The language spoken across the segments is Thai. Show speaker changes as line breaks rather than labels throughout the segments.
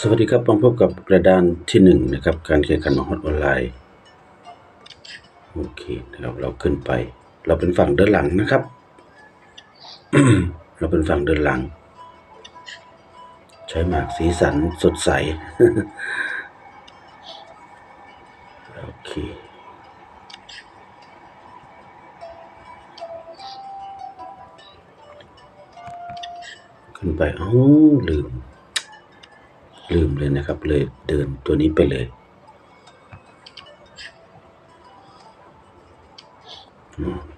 สวัสดีครับมาพบกับกระดานที่หนึ่งนะครับ การแข่งขันมหอดออนไลน์ โอเคนะครับเราขึ้นไป เราเป็นฝั่งเดินหลังนะครับ เราเป็นฝั่งเดินหลัง ใช้หมากสีสันสดใส โอเคขึ้นไปอ้าลืม ลืมเลยนะครับ เลยเดินตัวนี้ไปเลย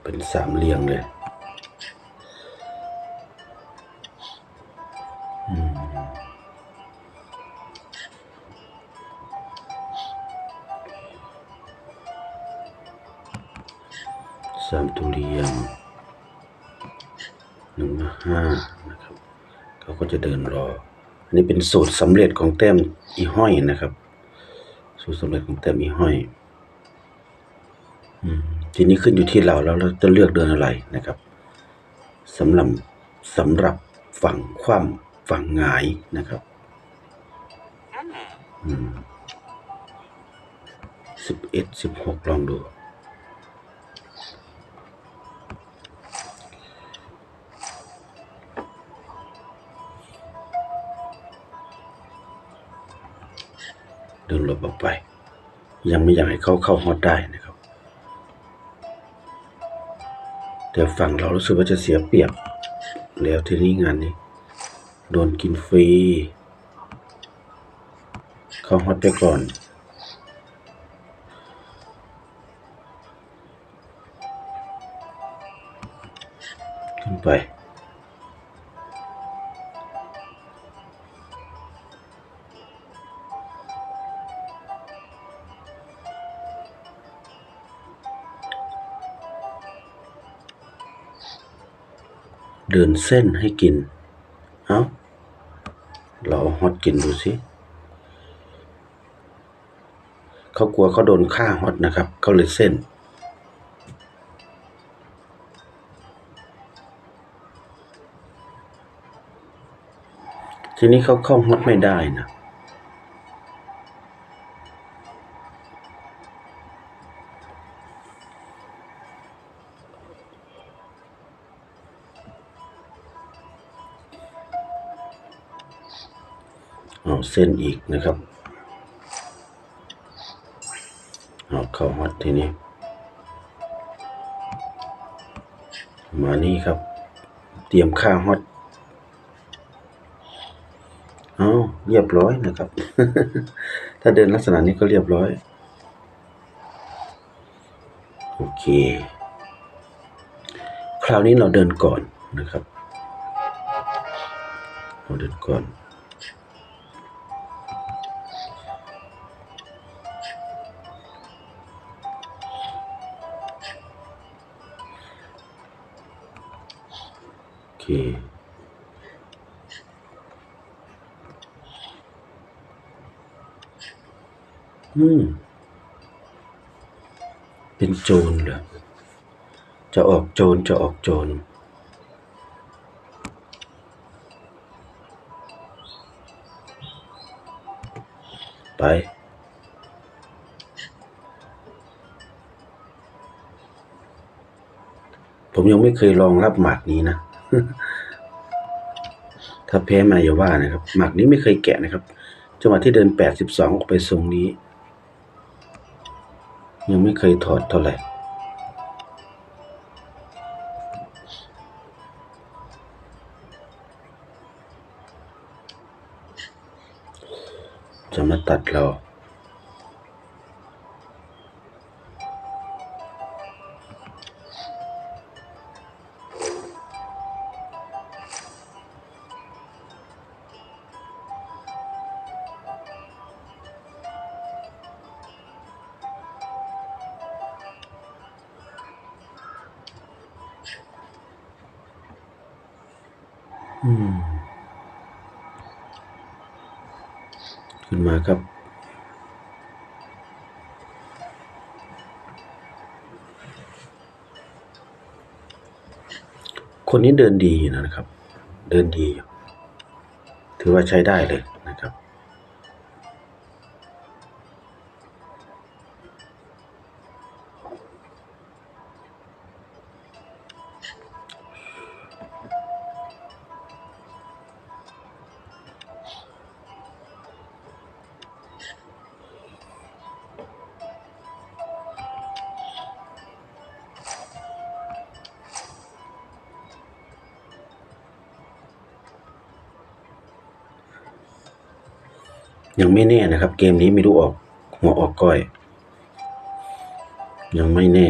เป็นสามเหลี่ยมเลยสามตัวเหลี่ยมหนึ่งห้านะครับ เขาก็จะเดินรอ อันนี้เป็นสูตรสำเร็จของแต้มอีห้อยนะครับ สูตรสำเร็จของแต้มอีห้อยอทีนี้ขึ้นอยู่ที่เราแล้วเราจะเลือกเดินอะไรนะครับสำหรับสำหรับฝั่งคว่ำฝั่งหงายนะครับสิบเอ็ดสิบหกลองดู เดินหลบออกไป ยังไม่อยากให้เขาเข้าฮอตได้นะครับ แต่ฝั่งเรารู้สึกว่าจะเสียเปรียบ แล้วทีนี้งานนี้ โดนกินฟรี เข้าฮอตไปก่อนขึ้นไป เดินเส้นให้กิน เอาเราเอาฮอตกินดูสิเขากลัวเขาโดนฆ่าฮอตนะครับเขาเลยเส้น ทีนี้เขาเข้าฮอตไม่ได้นะ เอาเส้นอีกนะครับเอาเข้าฮอตทีนี้ มานี่ครับ เตรียมค่าฮอตเอาเรียบร้อยนะครับ ถ้าเดินลักษณะนี้ก็เรียบร้อย โอเค คราวนี้เราเดินก่อนนะครับ เราเดินก่อน อเคอืม เป็นโจรเหรอ จะออกโจรจะออกโจรไป ผมยังไม่เคยลองรับหมากนี้นะ ถ้าแพ้มาอย่าว่านะครับ หมากนี้ไม่เคยแกะนะครับ จังหวะที่เดินแปดสิบสองออกไปทรงนี้ ยังไม่เคยถอดเท่าไหร่จะมาตัดเรา ขึ้นมาครับ คนนี้เดินดีนะครับ เดินดี ถือว่าใช้ได้เลย ยังไม่แน่นะครับ เกมนี้ไม่รู้ออก หัวออกก้อย ยังไม่แน่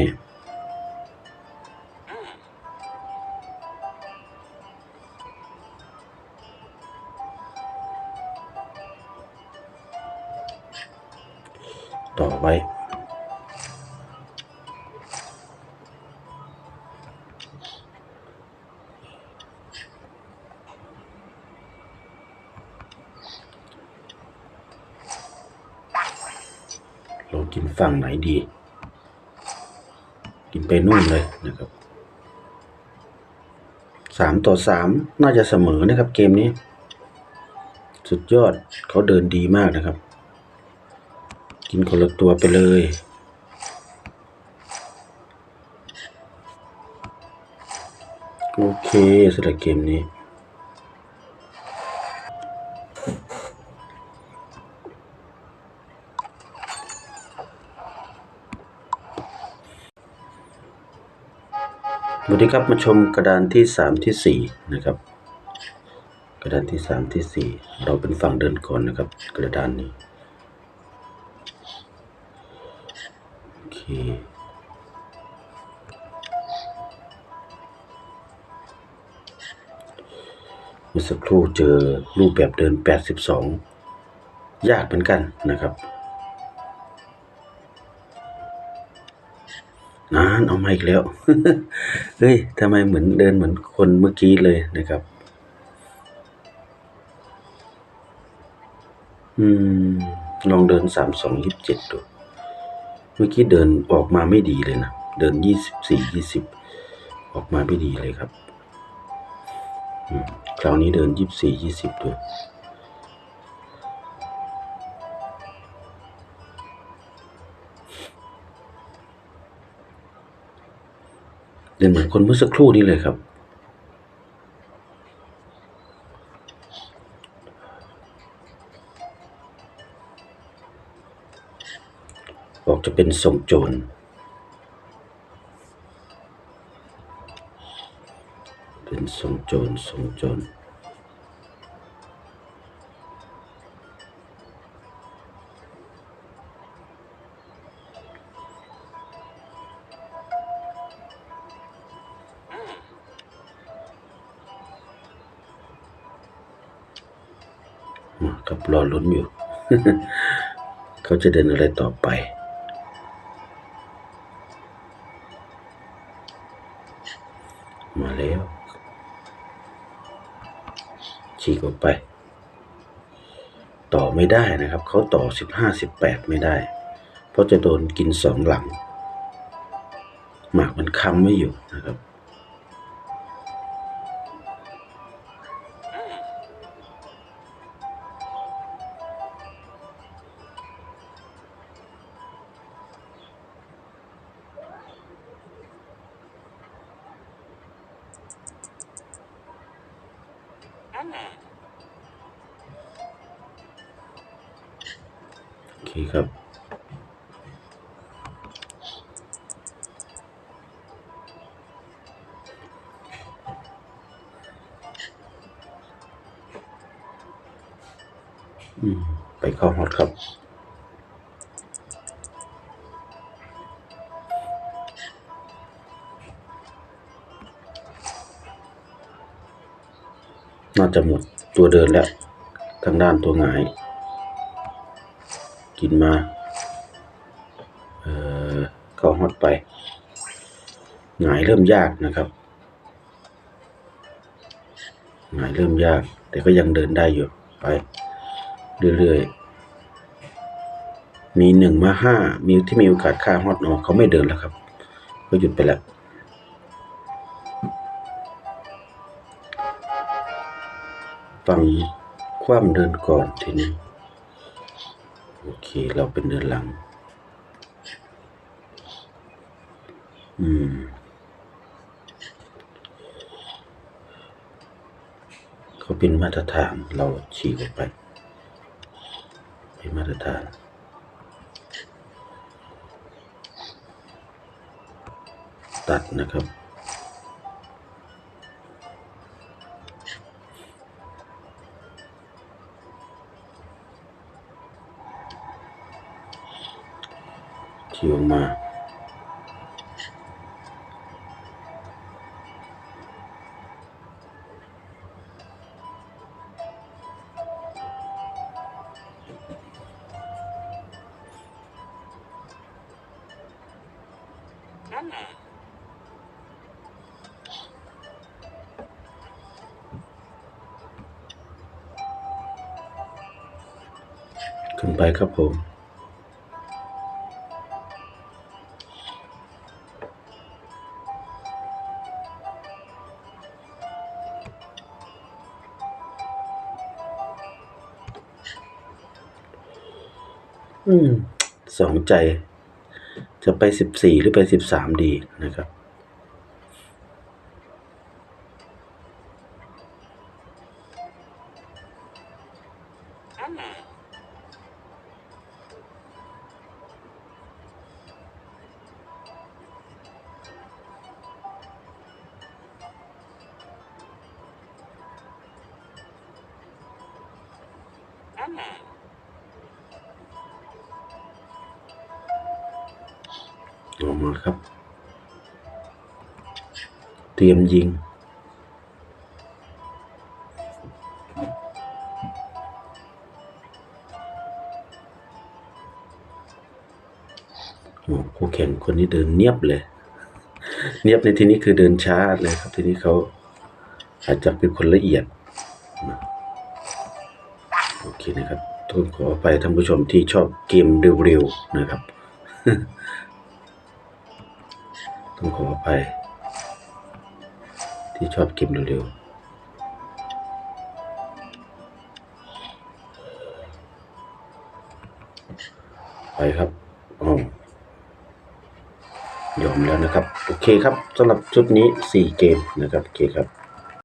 เรากินฝั่งไหนดี กินไปนู่นเลยนะครับสามต่อสามน่าจะเสมอนะครับ เกมนี้ สุดยอดเขาเดินดีมากนะครับ กินคนละตัวไปเลยโอเคสำหรับเกมนี้ วัสดีครับมาชมกระดานที่สามที่สี่นะครับ กระดานที่สามที่สี่เราเป็นฝั่งเดินก่อนนะครับ กระดานนี้โอเคเมื่อสักครู่เจอรูปแบบเดินแปดสิบสองยากเหมือนกันนะครับ นานเอามาอีกแล้ว เฮ้ยทำไมเหมือนเดินเหมือนคนเมื่อกี้เลยนะครับ อืม ลองเดินสามสองยี่สิบเจ็ดดู เมื่อกี้เดินออกมาไม่ดีเลยนะ เดินยี่สิบสี่ยี่สิบออกมาไม่ดีเลยครับ คราวนี้เดินยี่สิบสี่ยี่สิบดู เดินเหมือนคนเมื่อสักครู่นี้เลยครับ บอกจะเป็นทรงโจรเป็นทรงโจรทรงโจร ลุ้นอยู่ เขาจะเดินอะไรต่อไป มาแล้วฉีกออกไป ต่อไม่ได้นะครับ เขาต่อสิบห้าสิบแปดไม่ได้ เพราะจะโดนกินสองหลัง หมากมันค้ำไม่อยู่ โอเคครับอืมไปเข้าฮอตครับ จะหมดตัวเดินแล้ว ทางด้านตัวหงาย กินมา เออเข้าฮอตไป หงายเริ่มยากนะครับหงายเริ่มยาก แต่ก็ยังเดินได้อยู่ ไป เรื่อยๆ มีหนึ่งมาห้ามีที่มีโอกาสฆ่าฮอตออกเขาไม่เดินแล้วครับ ก็หยุดไปแล้ว ฝั่งคว่ำเดินก่อนทีนี้ โอเค เราเป็นเดินหลัง อืม เขาเป็นมาตรฐานเราฉีกออกไป เป็นมาตรฐานตัดนะครับ คิวมาขึ้นไปครับผม อืมสองใจ จะไปสิบสี่หรือไปสิบสามดีนะครับอ อกมาครับ เตรียมยิง โอ้คู่แข่งคนนี้เดินเนียบเลย เนียบในที่นี้คือเดินช้าเลยครับ ทีนี้เขาอาจจะเป็นคนละเอียด โอเคนะครับต้องขออภัยท่านผู้ชมที่ชอบเกมเร็วๆนะครับ ต้องขออภัยที่ชอบเกมเร็วๆไปครับอ๋อยอมแล้วนะครับ โอเคครับสำหรับชุดนี้ 4 เกมนะครับ โอเคครับ